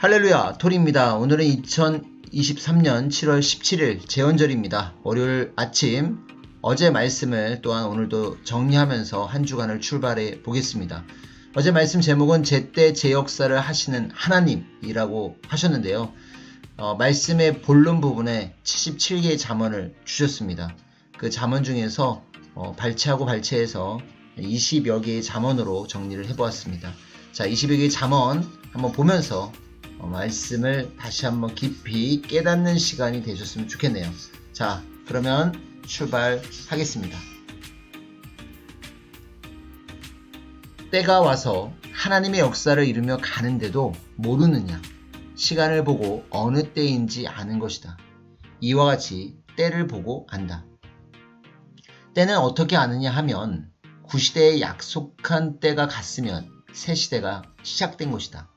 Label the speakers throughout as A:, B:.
A: 할렐루야, 토리입니다. 오늘은 2023년 7월 17일 재헌절입니다. 월요일 아침 어제 말씀을 또한 오늘도 정리하면서 한 주간을 출발해 보겠습니다. 어제 말씀 제목은 제때 제 역사를 하시는 하나님이라고 하셨는데요. 어, 말씀의 본론 부분에 77개의 잠언을 주셨습니다. 그 잠언 중에서 어, 발췌하고 발췌해서 20여 개의 잠언으로 정리를 해보았습니다. 자, 20여 개의 잠언 한번 보면서 어, 말씀을 다시 한번 깊이 깨닫는 시간이 되셨으면 좋겠네요. 자, 그러면 출발하겠습니다. 때가 와서 하나님의 역사를 이루며 가는데도 모르느냐? 시간을 보고 어느 때인지 아는 것이다. 이와 같이 때를 보고 안다. 때는 어떻게 아느냐 하면 구시대에 약속한 때가 갔으면 새 시대가 시작된 것이다.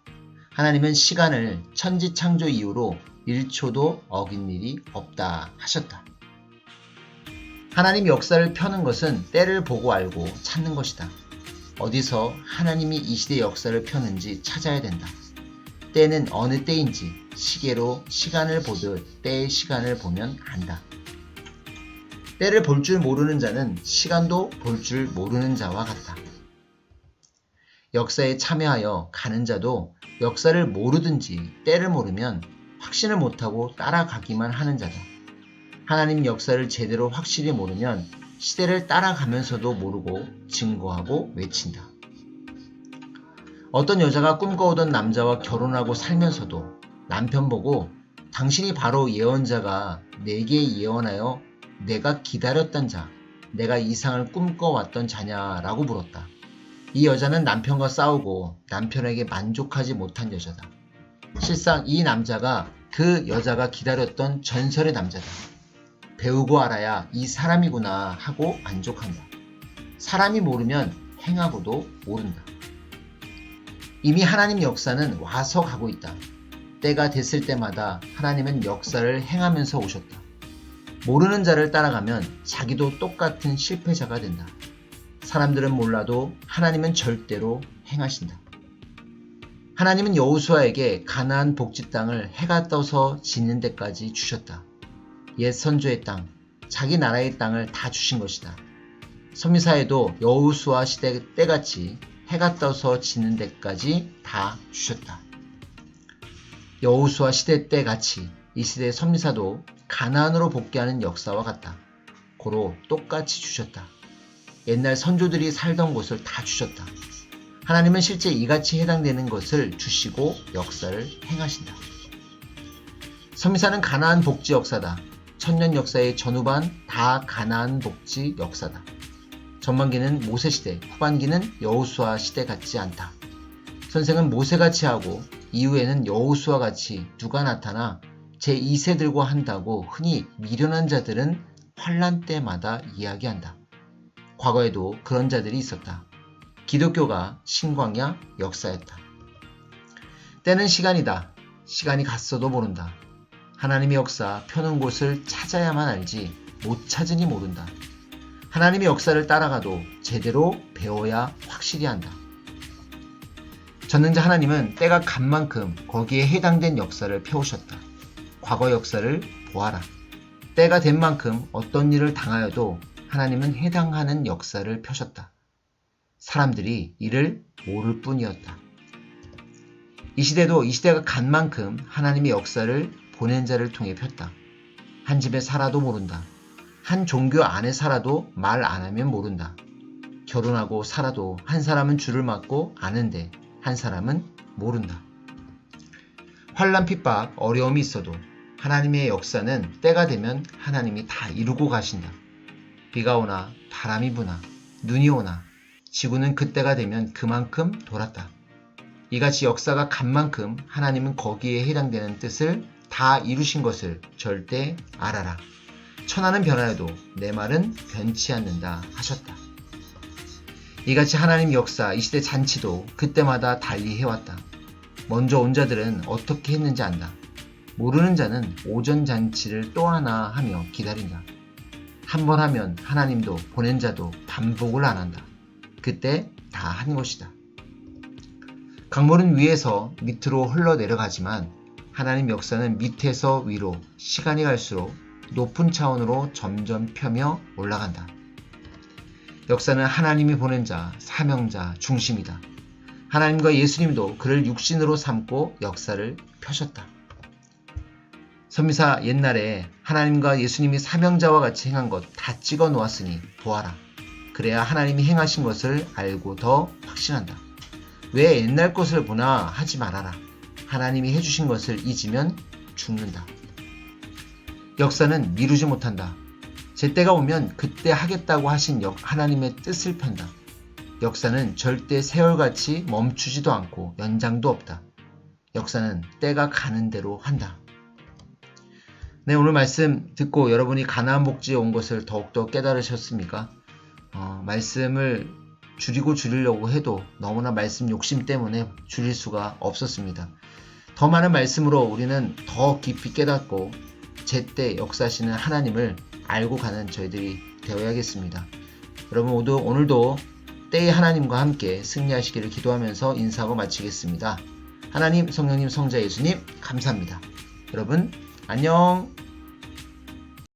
A: 하나님은 시간을 천지 창조 이후로 1초도 어긴 일이 없다 하셨다. 하나님 역사를 펴는 것은 때를 보고 알고 찾는 것이다. 어디서 하나님이 이 시대 역사를 펴는지 찾아야 된다. 때는 어느 때인지 시계로 시간을 보듯 때의 시간을 보면 안다. 때를 볼 줄 모르는 자는 시간도 볼 줄 모르는 자와 같다. 역사에 참여하여 가는 자도 역사를 모르든지 때를 모르면 확신을 못하고 따라가기만 하는 자다. 하나님 역사를 제대로 확실히 모르면 시대를 따라가면서도 모르고 증거하고 외친다. 어떤 여자가 꿈꿔오던 남자와 결혼하고 살면서도 남편 보고 당신이 바로 예언자가 내게 예언하여 내가 기다렸던 자, 내가 이상을 꿈꿔왔던 자냐라고 물었다. 이 여자는 남편과 싸우고 남편에게 만족하지 못한 여자다. 실상 이 남자가 그 여자가 기다렸던 전설의 남자다. 배우고 알아야 이 사람이구나 하고 만족한다. 사람이 모르면 행하고도 모른다. 이미 하나님 역사는 와서 가고 있다. 때가 됐을 때마다 하나님은 역사를 행하면서 오셨다. 모르는 자를 따라가면 자기도 똑같은 실패자가 된다. 사람들은 몰라도 하나님은 절대로 행하신다. 하나님은 여호수아에게 가나안 복지 땅을 해가 떠서 짓는 데까지 주셨다. 옛 선조의 땅, 자기 나라의 땅을 다 주신 것이다. 서미사에도 여호수아 시대 때같이 해가 떠서 지는 데까지 다 주셨다. 여호수아 시대 때같이 이 시대 선미사도 가나안으로 복귀하는 역사와 같다. 고로 똑같이 주셨다. 옛날 선조들이 살던 곳을 다 주셨다. 하나님은 실제 이같이 해당되는 것을 주시고 역사를 행하신다. 서미사는 가나안 복지 역사다. 천년 역사의 전후반 다 가나안 복지 역사다. 전반기는 모세 시대, 후반기는 여호수아 시대 같지 않다. 선생은 모세같이 하고 이후에는 여호수아 같이 누가 나타나 제2세들과 한다고 흔히 미련한 자들은 환란 때마다 이야기한다. 과거에도 그런 자들이 있었다. 기독교가 신광야 역사였다. 때는 시간이다. 시간이 갔어도 모른다. 하나님의 역사 펴는 곳을 찾아야만 알지 못 찾으니 모른다. 하나님의 역사를 따라가도 제대로 배워야 확실히 한다. 전능자 하나님은 때가 간 만큼 거기에 해당된 역사를 펴오셨다. 과거 역사를 보아라. 때가 된 만큼 어떤 일을 당하여도 하나님은 해당하는 역사를 펴셨다. 사람들이 이를 모를 뿐이었다. 이 시대도 이 시대가 간 만큼 하나님의 역사를 보낸 자를 통해 폈다. 한 집에 살아도 모른다. 한 종교 안에 살아도 말 안 하면 모른다. 결혼하고 살아도 한 사람은 줄을 맞고 아는데 한 사람은 모른다. 환란 핍박 어려움이 있어도 하나님의 역사는 때가 되면 하나님이 다 이루고 가신다. 비가 오나 바람이 부나 눈이 오나 지구는 그때가 되면 그만큼 돌았다. 이같이 역사가 간 만큼 하나님은 거기에 해당되는 뜻을 다 이루신 것을 절대 알아라. 천하는 변하여도 내 말은 변치 않는다 하셨다. 이같이 하나님 역사 이 시대 잔치도 그때마다 달리 해왔다. 먼저 온 자들은 어떻게 했는지 안다. 모르는 자는 오전 잔치를 또 하나 하며 기다린다. 한 번 하면 하나님도 보낸 자도 반복을 안 한다. 그때 다 한 것이다. 강물은 위에서 밑으로 흘러 내려가지만 하나님 역사는 밑에서 위로 시간이 갈수록 높은 차원으로 점점 펴며 올라간다. 역사는 하나님이 보낸 자, 사명자 중심이다. 하나님과 예수님도 그를 육신으로 삼고 역사를 펴셨다. 선미사 옛날에 하나님과 예수님이 사명자와 같이 행한 것 다 찍어 놓았으니 보아라. 그래야 하나님이 행하신 것을 알고 더 확신한다. 왜 옛날 것을 보나 하지 말아라. 하나님이 해주신 것을 잊으면 죽는다. 역사는 미루지 못한다. 제때가 오면 그때 하겠다고 하신 역, 하나님의 뜻을 편다. 역사는 절대 세월같이 멈추지도 않고 연장도 없다. 역사는 때가 가는 대로 한다. 네, 오늘 말씀 듣고 여러분이 가나안 복지에 온 것을 더욱더 깨달으셨습니까? 어, 말씀을 줄이고 줄이려고 해도 너무나 말씀 욕심 때문에 줄일 수가 없었습니다. 더 많은 말씀으로 우리는 더 깊이 깨닫고 제때 역사하시는 하나님을 알고 가는 저희들이 되어야겠습니다. 여러분 모두 오늘도 때의 하나님과 함께 승리하시기를 기도하면서 인사하고 마치겠습니다. 하나님, 성령님, 성자 예수님 감사합니다. 여러분 안녕.